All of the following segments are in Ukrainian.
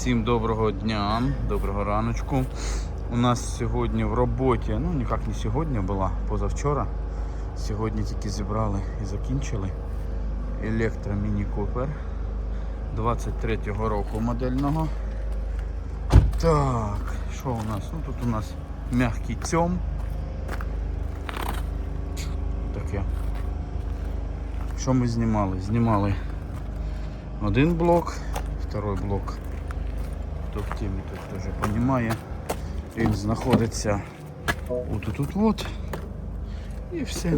Всім доброго дня, доброго раночку. У нас сьогодні в роботі, ну ніяк не сьогодні була, позавчора. Сьогодні тільки зібрали і закінчили електро Міні Купер 23-го року модельного. Так, що у нас? Ну тут у нас м'який тьом. Таке. Що ми знімали? Знімали один блок, второй блок. Хто в темі тут теж розуміє. Він знаходиться отут тут от. І все.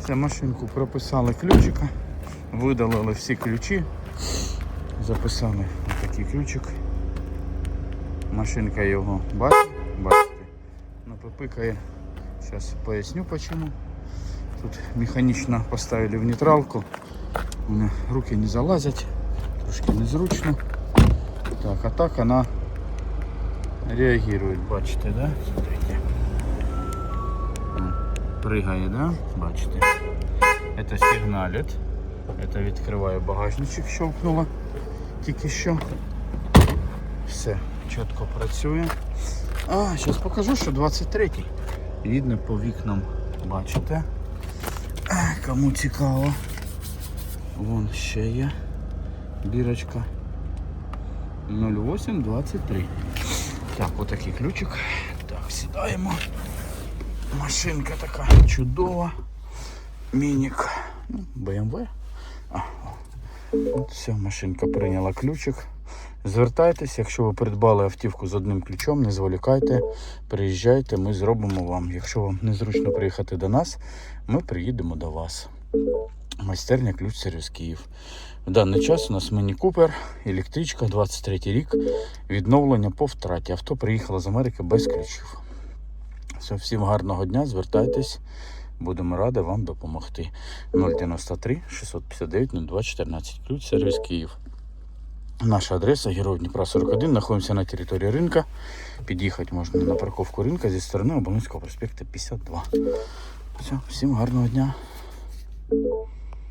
Це машинку прописали ключика, видалили всі ключі, записали такий ключик. Машинка його бачите, бачите, ну, попикає. Зараз поясню почему. Тут механично поставили в нейтралку. У мене руки не залазять, трошки незручно. Так, а так она реагирует, бачите, да? Смотрите. Пригає, да? Бачите. Это сигналит. Это відкриваю багажничок, щелкнуло тільки що. Все, чітко працює. А, зараз покажу, що 23-й. Видно по вікнам, бачите. А, Кому цікаво. Вон ще є бірочка 0823. Так, отакий ключик. Так, сідаємо. Машинка така чудова. Мінік. Ну, от все, машинка прийняла ключик. Звертайтесь, якщо ви придбали автівку з одним ключом, не зволікайте, приїжджайте, ми зробимо вам. Якщо вам незручно приїхати до нас, ми приїдемо до вас. Майстерня ключ сервіс Київ. В даний час у нас Міні Купер, електричка, 23 рік, відновлення по втраті. Авто приїхало з Америки без ключів. Все, всім гарного дня, звертайтесь, будемо раді вам допомогти. 093 659 02 14. Ключ сервіс Київ. Наша адреса Герой Дніпра 41. Знаходимося на території ринка. Під'їхати можна на парковку ринка зі сторони Оболонського проспекту 52. Все, всім гарного дня.